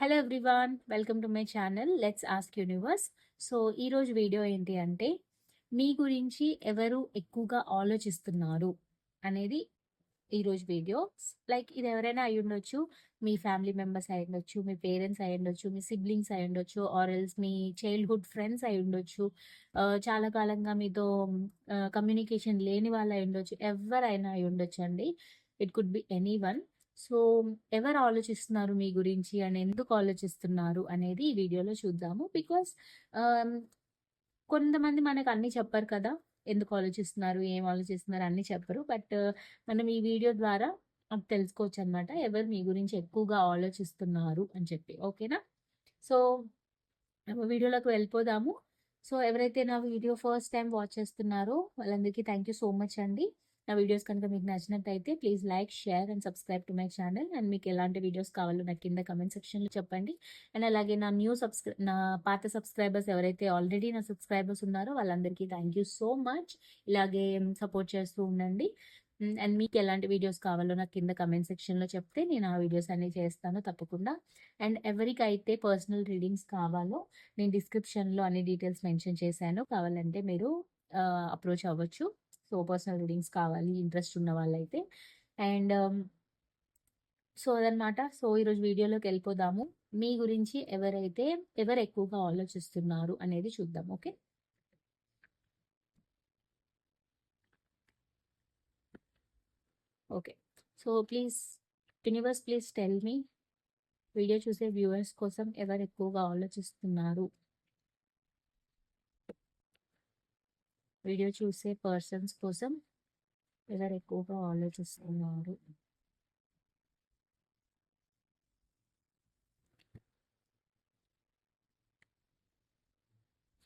Hello everyone welcome to my channel let's ask universe so ఈరోజు video ఏంటి అంటే మీ గురించి ఎవరు ఎక్కువగా ఆలోచిస్తున్నారు అనేది ఈరోజు వీడియో లైక్ ఇది ఎవరైనా అయి ఉండొచ్చు మీ ఫ్యామిలీ మెంబర్స్ అయి ఉండొచ్చు మీ పేరెంట్స్ అయి ఉండొచ్చు మీ సిబ్లింగ్స్ అయి ఉండొచ్చు ఆర్ ఎల్స్ మీ చైల్డ్హుడ్ ఫ్రెండ్స్ అయి ఉండొచ్చు చాలా కాలంగా మీతో కమ్యూనికేషన్ లేని వాళ్ళు అయి ఉండొచ్చు ఎవరైనా అయి ఉండొచ్చు అండి it could be anyone so ఎవరు ఆలోచిస్తున్నారు మీ గురించి అండ్ ఎందుకు ఆలోచిస్తున్నారు అనేది ఈ వీడియోలో చూద్దాము. బికాస్ కొంతమంది మనకు అన్ని చెప్పరు కదా ఎందుకు ఆలోచిస్తున్నారు ఏం ఆలోచిస్తున్నారు అన్ని చెప్పరు. బట్ మనం ఈ వీడియో ద్వారా అది తెలుసుకోవచ్చు అనమాట ఎవరు మీ గురించి ఎక్కువగా ఆలోచిస్తున్నారు అని చెప్పి. ఓకేనా? సో వీడియోలోకి వెళ్ళిపోదాము. సో ఎవరైతే నా వీడియో ఫస్ట్ టైం వాచ్ చేస్తున్నారో వాళ్ళందరికీ థ్యాంక్ యూ సో మచ్ అండి. నా వీడియోస్ కనుక మీకు నచ్చినట్టయితే please like share and subscribe to my channel. And మీకు ఎలాంటి వీడియోస్ కావాలో నాకు కింద కమెంట్ సెక్షన్లో చెప్పండి. అండ్ అలాగే నా న్యూ సబ్స్క్రై నా పాత సబ్స్క్రైబర్స్ ఎవరైతే ఆల్రెడీ నా సబ్స్క్రైబర్స్ ఉన్నారో వాళ్ళందరికీ థ్యాంక్ యూ సో మచ్. ఇలాగే సపోర్ట్ చేస్తూ ఉండండి. అండ్ మీకు ఎలాంటి వీడియోస్ కావాలో నాకు కింద కమెంట్ సెక్షన్లో చెప్తే నేను ఆ వీడియోస్ అన్ని చేస్తాను తప్పకుండా. అండ్ ఎవరికైతే పర్సనల్ రీడింగ్స్ కావాలో నేను డిస్క్రిప్షన్లో అన్ని డీటెయిల్స్ మెన్షన్ చేశాను. కావాలంటే మీరు అప్రోచ్ అవ్వచ్చు. సో పర్సనల్ రీడింగ్స్ కావాలి ఇంట్రెస్ట్ ఉన్న వాళ్ళైతే. అండ్ సో అదనమాట సో ఈరోజు వీడియోలోకి వెళ్ళిపోదాము. మీ గురించి ఎవరైతే ఎవరు ఎక్కువగా ఆలోచిస్తున్నారు అనేది చూద్దాం okay? Okay. So please universe please tell me video చూసే వ్యూవర్స్ కోసం ఎవరు ఎక్కువగా ఆలోచిస్తున్నారు? వీడియో చూసే పర్సన్స్ కోసం ఎవరు ఎక్కువగా ఆలోచిస్తున్నారు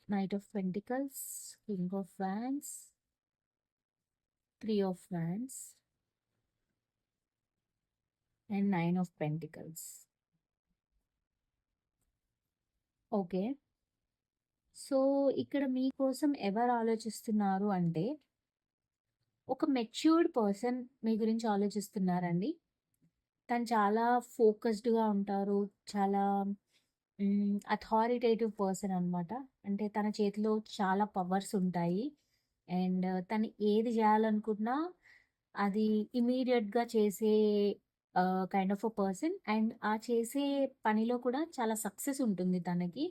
knight of pentacles king of wands three of wands and nine of pentacles okay so ఇక్కడ మీకోసం ఎవరు ఆలోచిస్తున్నారు అంటే ఒక మెచ్యూర్డ్ పర్సన్ మీ గురించి ఆలోచిస్తున్నారండి. తను చాలా ఫోకస్డ్గా ఉంటారు చాలా అథారిటేటివ్ పర్సన్ అనమాట అంటే తన చేతిలో చాలా పవర్స్ ఉంటాయి. అండ్ తను ఏది చేయాలనుకున్నా అది ఇమీడియట్గా చేసే kind of a person. And ఆ చేసే పనిలో కూడా చాలా సక్సెస్ ఉంటుంది తనకి.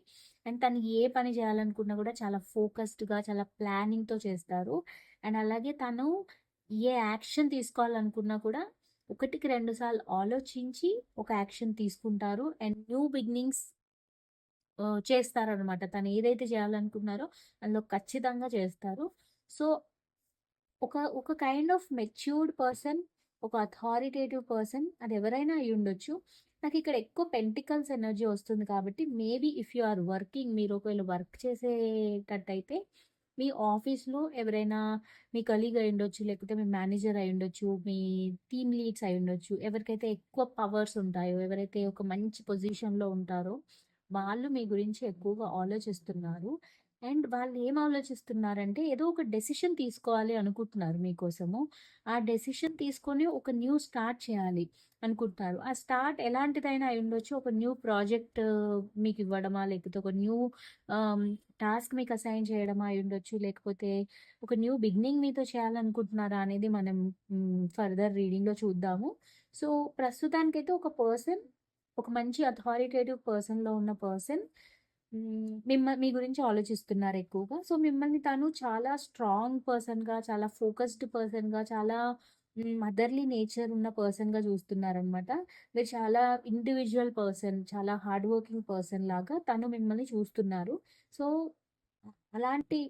అండ్ తను ఏ పని చేయాలనుకున్నా కూడా చాలా ఫోకస్డ్గా చాలా ప్లానింగ్తో చేస్తారు. అండ్ అలాగే తను ఏ యాక్షన్ తీసుకోవాలనుకున్నా కూడా ఒకటికి రెండు సార్లు ఆలోచించి ఒక యాక్షన్ తీసుకుంటారు. అండ్ న్యూ బిగినింగ్స్ చేస్తారనమాట తను ఏదైతే చేయాలనుకున్నారో అందులో ఖచ్చితంగా చేస్తారు. సో ఒక ఒక కైండ్ ఆఫ్ మెచ్యూర్డ్ పర్సన్ ఒక అథారిటేటివ్ పర్సన్ అది ఎవరైనా అయి ఉండొచ్చు నాకు ఇక్కడ ఎక్కువ పెంటికల్స్ ఎనర్జీ వస్తుంది కాబట్టి maybe if you are working మీరు ఒకవేళ వర్క్ చేసేటట్టయితే మీ ఆఫీస్లో ఎవరైనా మీ కలీగ్ అయి ఉండొచ్చు లేకపోతే మీ మేనేజర్ అయి ఉండొచ్చు మీ టీమ్ లీడ్స్ అయి ఉండొచ్చు ఎవరికైతే ఎక్కువ పవర్స్ ఉంటాయో ఎవరైతే ఒక మంచి పొజిషన్లో ఉంటారో వాళ్ళు మీ గురించి ఎక్కువగా ఆలోచిస్తున్నారు. అండ్ వాళ్ళు ఏం ఆలోచిస్తున్నారంటే ఏదో ఒక డెసిషన్ తీసుకోవాలి అనుకుంటున్నారు మీకోసము. ఆ డెసిషన్ తీసుకొని ఒక న్యూ స్టార్ట్ చేయాలి అనుకుంటున్నారు. ఆ స్టార్ట్ ఎలాంటిదైనా అయి ఉండొచ్చు. ఒక న్యూ ప్రాజెక్ట్ మీకు ఇవ్వడమా లేకపోతే ఒక న్యూ టాస్క్ మీకు అసైన్ చేయడమా అయి ఉండొచ్చు. లేకపోతే ఒక న్యూ బిగినింగ్ మీతో చేయాలనుకుంటున్నారా అనేది మనం ఫర్దర్ రీడింగ్లో చూద్దాము. సో ప్రస్తుతానికైతే ఒక పర్సన్ ఒక మంచి అథారిటేటివ్ పర్సన్లో ఉన్న పర్సన్ మిమ్మ మీ గురించి ఆలోచిస్తున్నారు ఎక్కువగా. సో మిమ్మల్ని తను చాలా స్ట్రాంగ్ పర్సన్గా చాలా ఫోకస్డ్ పర్సన్గా చాలా మదర్లీ నేచర్ ఉన్న పర్సన్గా చూస్తున్నారనమాట. మీరు చాలా ఇండివిజువల్ పర్సన్ చాలా హార్డ్ వర్కింగ్ పర్సన్ లాగా తను మిమ్మల్ని చూస్తున్నారు. సో అలాంటి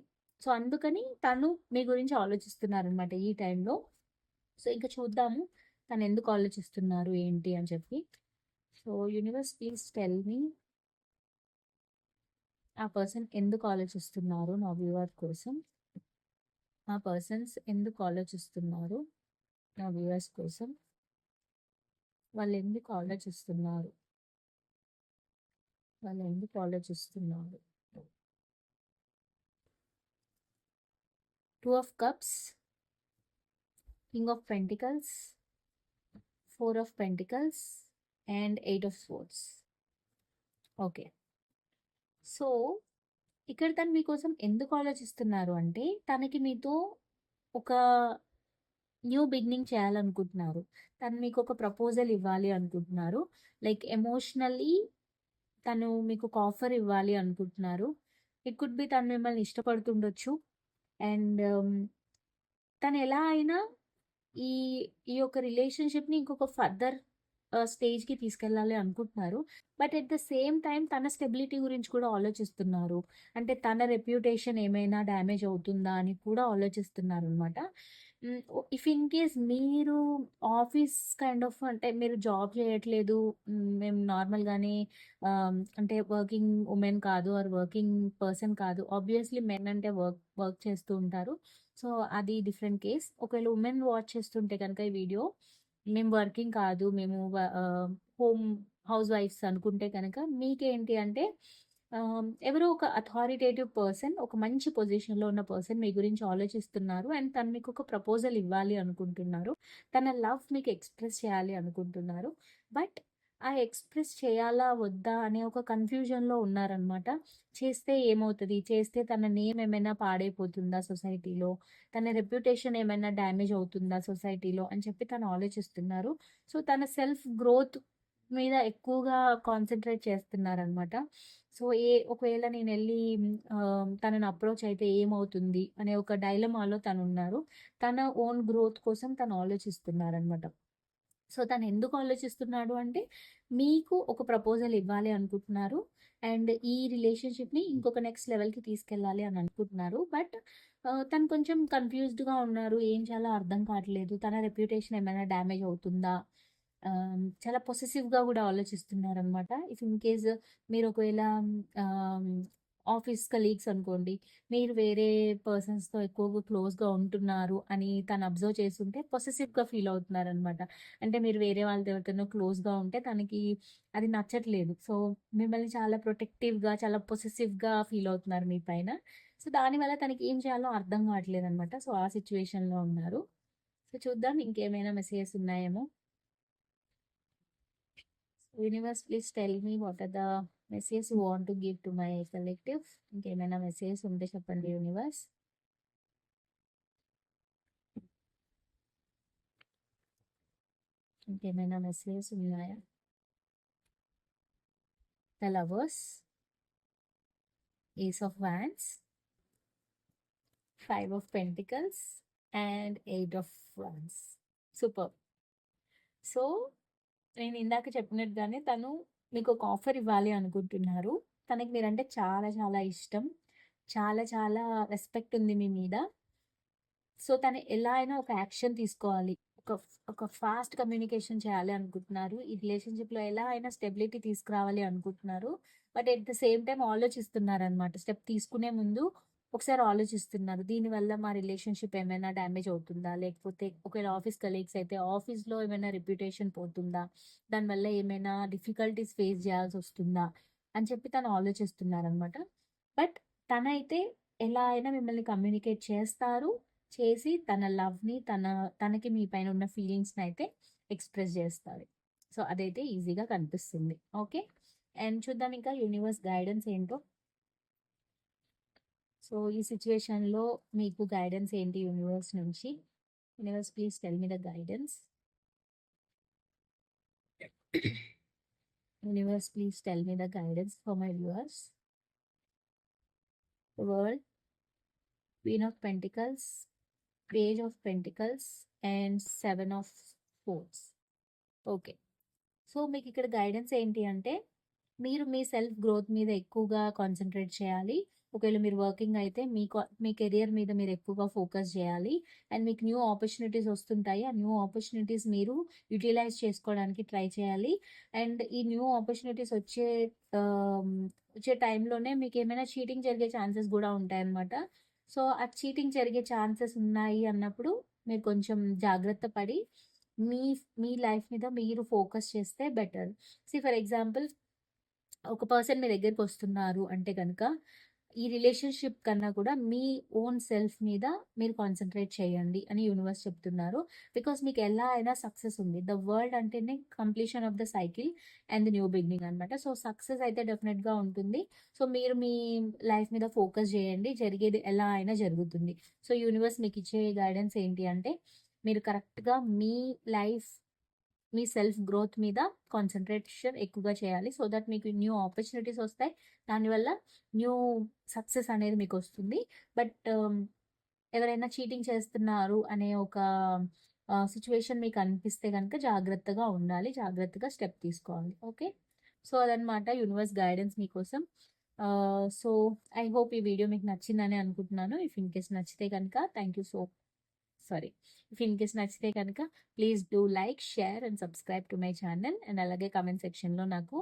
సో అందుకని తను మీ గురించి ఆలోచిస్తున్నారనమాట ఈ టైంలో. సో ఇంకా చూద్దాము తను ఎందుకు ఆలోచిస్తున్నారు ఏంటి అని చెప్పి. So universe please tell me ఆ పర్సన్ ఎందుకు ఆలోచిస్తున్నారు నా వ్యూవర్ కోసం? ఆ పర్సన్స్ ఎందుకు ఆలోచిస్తున్నారు నా వ్యూవర్స్ కోసం? వాళ్ళు ఎందుకు ఆలోచిస్తున్నారు? వాళ్ళు ఎందుకు ఆలోచిస్తున్నారు? Two of cups king of pentacles four of pentacles and eight of sports okay. So, ఇక్కడ తను మీకోసం ఎందుకు ఆలోచిస్తున్నారు అంటే, తనకి మీతో ఒక న్యూ బిగినింగ్ చేయాలనుకుంటున్నారు. తను మీకు ఒక ప్రపోజల్ ఇవ్వాలి అనుకుంటున్నారు. లైక్ ఎమోషనల్లీ తను మీకు ఒక ఆఫర్ ఇవ్వాలి అనుకుంటున్నారు. ఇట్ కుడ్ బి తను మిమ్మల్ని ఇష్టపడుతుండొచ్చు. అండ్ తను ఎలా అయినా ఈ ఈ యొక్క రిలేషన్‌షిప్‌ని ఇంకొక ఫర్దర్ స్టేజ్‌కి తీసుకెళ్ళాలి అనుకుంటున్నారు. But at the same time తన స్టెబిలిటీ గురించి కూడా ఆలోచిస్తున్నారు. అంటే తన రెప్యుటేషన్ ఏమైనా డ్యామేజ్ అవుతుందా అని కూడా ఆలోచిస్తున్నారు అనమాట ఇఫ్ ఇన్ కేస్ మీరు ఆఫీస్ కైండ్ ఆఫ్ అంటే మీరు జాబ్ చేయట్లేదు. మేము నార్మల్‌గానే అంటే వర్కింగ్ ఉమెన్ కాదు ఆర్ వర్కింగ్ పర్సన్ కాదు. ఆబ్వియస్‌లీ మెన్ అంటే వర్క్ వర్క్ చేస్తూ ఉంటారు. సో, అది డిఫరెంట్ కేస్. ఒకవేళ ఉమెన్ వాచ్ చేస్తుంటే కనుక ఈ వీడియో మేము వర్కింగ్ కాదు. మేము హోమ్ హౌస్ వైఫ్స్ అనుకుంటే కనుక మీకేంటి అంటే ఎవరో ఒక అథారిటేటివ్ పర్సన్ ఒక మంచి పొజిషన్‌లో ఉన్న పర్సన్ మీ గురించి ఆలోచిస్తున్నారు. అండ్ తను మీకు ఒక ప్రపోజల్ ఇవ్వాలి అనుకుంటున్నారు. తన లవ్ మీకు ఎక్స్‌ప్రెస్ చేయాలి అనుకుంటున్నారు. బట్ ఆ ఎక్స్‌ప్రెస్ చేయాలా? వద్దా? అనే ఒక కన్‌ఫ్యూజన్‌లో ఉన్నారనమాట. చేస్తే ఏమవుతుంది చేస్తే తన నేమ్ ఏమైనా పాడైపోతుందా సొసైటీలో? తన రెప్యుటేషన్ ఏమైనా డ్యామేజ్ అవుతుందా సొసైటీలో? అని చెప్పి తను ఆలోచిస్తున్నారు. సో, తన సెల్ఫ్ గ్రోత్ మీద ఎక్కువగా కాన్సన్ట్రేట్ చేస్తున్నారనమాట. సో, ఏ ఒకవేళ నేను వెళ్ళి తనను అప్రోచ్ అయితే ఏమవుతుంది? అనే ఒక డైలమాలో తను ఉన్నారు తన ఓన్ గ్రోత్ కోసం తను ఆలోచిస్తున్నారనమాట. సో, తను ఎందుకు ఆలోచిస్తున్నాడు అంటే, మీకు ఒక ప్రపోజల్ ఇవ్వాలి అనుకుంటున్నారు. అండ్ ఈ రిలేషన్‌షిప్‌ని ఇంకొక నెక్స్ట్ లెవెల్‌కి తీసుకెళ్ళాలి అని అనుకుంటున్నారు. బట్ తను కొంచెం కన్‌ఫ్యూజ్డ్‌గా ఉన్నారు. ఏం చాలా అర్థం కావట్లేదు. తన రెప్యుటేషన్ ఏమైనా డ్యామేజ్ అవుతుందా? చాలా పొసెసివ్‌గా కూడా ఆలోచిస్తున్నారు అనమాట ఇఫ్ ఇన్ కేస్ మీరు ఒకవేళ ఆఫీస్ కలీగ్స్ అనుకోండి. మీరు వేరే పర్సన్స్‌తో ఎక్కువగా క్లోజ్‌గా ఉంటున్నారు అని తను అబ్జర్వ్ చేస్తుంటే పొసెసివ్‌గా ఫీల్ అవుతున్నారు అనమాట అంటే మీరు వేరే వాళ్ళతో ఎవరితోనో క్లోజ్‌గా ఉంటే తనకి అది నచ్చట్లేదు. సో, మిమ్మల్ని చాలా ప్రొటెక్టివ్‌గా, చాలా పొసెసివ్‌గా ఫీల్ అవుతున్నారు మీ పైన. సో, దానివల్ల తనకి ఏం చేయాలో అర్థం కావట్లేదనమాట. సో, ఆ సిచ్యువేషన్లో ఉన్నారు. సో, చూద్దాం ఇంకేమైనా మెసేజెస్ ఉన్నాయేమో. Universe please tell me what are the message want to give to my collective. ఇంకేమైనా మెసేజ్ ఉంటే చెప్పండి యూనివర్స్. ఇంకేమైనా మెసేజెస్ ఉన్నాయా? The lovers. Ace of wands five of pentacles and eight of wands super so, నేను ఇందాక చెప్పినట్టుగానే తను మీకు ఒక ఆఫర్ ఇవ్వాలి అనుకుంటున్నారు. తనకి మీరంటే చాలా చాలా ఇష్టం. చాలా చాలా రెస్పెక్ట్ ఉంది మీ మీద. సో, తను ఎలా అయినా ఒక యాక్షన్ తీసుకోవాలి. ఒక ఒక ఫాస్ట్ కమ్యూనికేషన్ చేయాలి అనుకుంటున్నారు. ఈ రిలేషన్‌షిప్‌లో ఎలా అయినా స్టెబిలిటీ తీసుకురావాలి అనుకుంటున్నారు. But at the same time ఆలోచిస్తున్నారనమాట. Step తీసుకునే ముందు ఒకసారి ఆలోచిస్తున్నారు. దీనివల్ల మా రిలేషన్‌షిప్ ఏమైనా డ్యామేజ్ అవుతుందా? లేకపోతే ఒకవేళ ఆఫీస్ కలీగ్స్ అయితే ఆఫీస్‌లో ఏమైనా రెప్యుటేషన్ పోతుందా? దానివల్ల ఏమైనా డిఫికల్టీస్ ఫేస్ చేయాల్సి వస్తుందా అని చెప్పి తను ఆలోచిస్తున్నారనమాట. బట్ తనైతే ఎలా అయినా మిమ్మల్ని కమ్యూనికేట్ చేస్తారు. చేసి తన లవ్‌ని తన తనకి మీ పైన ఉన్న ఫీలింగ్స్ని అయితే ఎక్స్‌ప్రెస్ చేస్తారు. సో, అదైతే ఈజీగా కనిపిస్తుంది. ఓకే. అండ్ చూద్దాం ఇంకా యూనివర్స్ గైడెన్స్ ఏంటో. సో, ఈ సిచ్యువేషన్లో మీకు గైడెన్స్ ఏంటి యూనివర్స్ నుంచి? Universe please tell me the guidance. Universe please tell me the guidance for my viewers. World. Queen of pentacles. Page of pentacles and seven of force okay. So, మీకు ఇక్కడ guidance ఏంటి అంటే, మీరు మీ self growth మీద ఎక్కువగా concentrate చేయాలి. ఒకవేళ మీరు వర్కింగ్ అయితే మీకు మీ కెరియర్ మీద మీరు ఎక్కువగా ఫోకస్ చేయాలి. అండ్ మీకు న్యూ ఆపర్చునిటీస్ వస్తుంటాయి. ఆ న్యూ ఆపర్చునిటీస్ మీరు యుటిలైజ్ చేసుకోవడానికి ట్రై చేయాలి. అండ్ ఈ న్యూ ఆపర్చునిటీస్ వచ్చే వచ్చే టైంలోనే మీకు ఏమైనా చీటింగ్ జరిగే ఛాన్సెస్ కూడా ఉంటాయన్నమాట. సో, ఆ చీటింగ్ జరిగే ఛాన్సెస్ ఉన్నాయి అన్నప్పుడు మీరు కొంచెం జాగ్రత్త పడి మీ మీ లైఫ్ మీద మీరు ఫోకస్ చేస్తే బెటర్. సీ ఫర్ ఎగ్జాంపుల్ ఒక పర్సన్ మీ దగ్గరికి వస్తున్నారు అంటే కనుక ఈ రిలేషన్‌షిప్ కన్నా కూడా మీ ఓన్ సెల్ఫ్ మీద మీరు కాన్సన్ట్రేట్ చేయండి అని యూనివర్స్ చెప్తున్నారు. బికాస్ మీకు ఎలా అయినా సక్సెస్ ఉంది. ద వరల్డ్ అంటేనే completion of the cycle and new beginning అనమాట. సో, సక్సెస్ అయితే డెఫినెట్‌గా ఉంటుంది. సో, మీరు మీ లైఫ్ మీద ఫోకస్ చేయండి. జరిగేది ఎలా అయినా జరుగుతుంది. సో, యూనివర్స్ మీకు ఇచ్చే గైడెన్స్ ఏంటి అంటే మీరు కరెక్ట్‌గా మీ లైఫ్ మీ సెల్ఫ్ గ్రోత్ మీద కాన్సన్ట్రేషన్ ఎక్కువగా చేయాలి. సో దట్ మీకు న్యూ ఆపర్చునిటీస్ వస్తాయి. దానివల్ల న్యూ సక్సెస్ అనేది మీకు వస్తుంది. బట్ ఎవరైనా చీటింగ్ చేస్తున్నారు అనే ఒక సిచ్యువేషన్ మీకు అనిపిస్తే కనుక జాగ్రత్తగా ఉండాలి. జాగ్రత్తగా స్టెప్ తీసుకోవాలి. ఓకే. సో, అదనమాట యూనివర్స్ గైడెన్స్ మీకోసం. సో, ఐ హోప్ ఈ వీడియో మీకు నచ్చిందని అనుకుంటున్నాను. ఇఫ్ ఇన్ కేస్ నచ్చితే కనుక thank you so sorry. If in case నచ్చితే కనుక please do like, share and subscribe to my channel. And అలాగే కమెంట్ సెక్షన్‌లో నాకు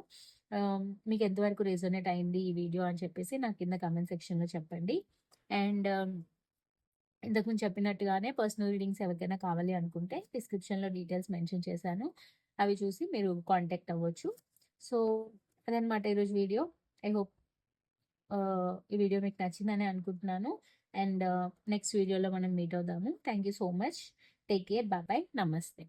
um, మీకు ఎంతవరకు రెజోనేట్ అయింది ఈ వీడియో అని చెప్పేసి నాకు కింద కమెంట్ సెక్షన్‌లో చెప్పండి. అండ్ um, ఇంతకుముందు చెప్పినట్టుగానే పర్సనల్ రీడింగ్స్ ఎవరికైనా కావాలి అనుకుంటే డిస్క్రిప్షన్‌లో డీటెయిల్స్ మెన్షన్ చేశాను. అవి చూసి మీరు కాంటాక్ట్ అవ్వచ్చు. సో, అదనమాట ఈరోజు వీడియో. ఐ హోప్ ఈ వీడియో మీకు నచ్చిందని అనుకుంటున్నాను. అండ్ నెక్స్ట్ వీడియోలో మనం మీట్ అవుదాము. Thank you so much. Take care. Bye నమస్తే.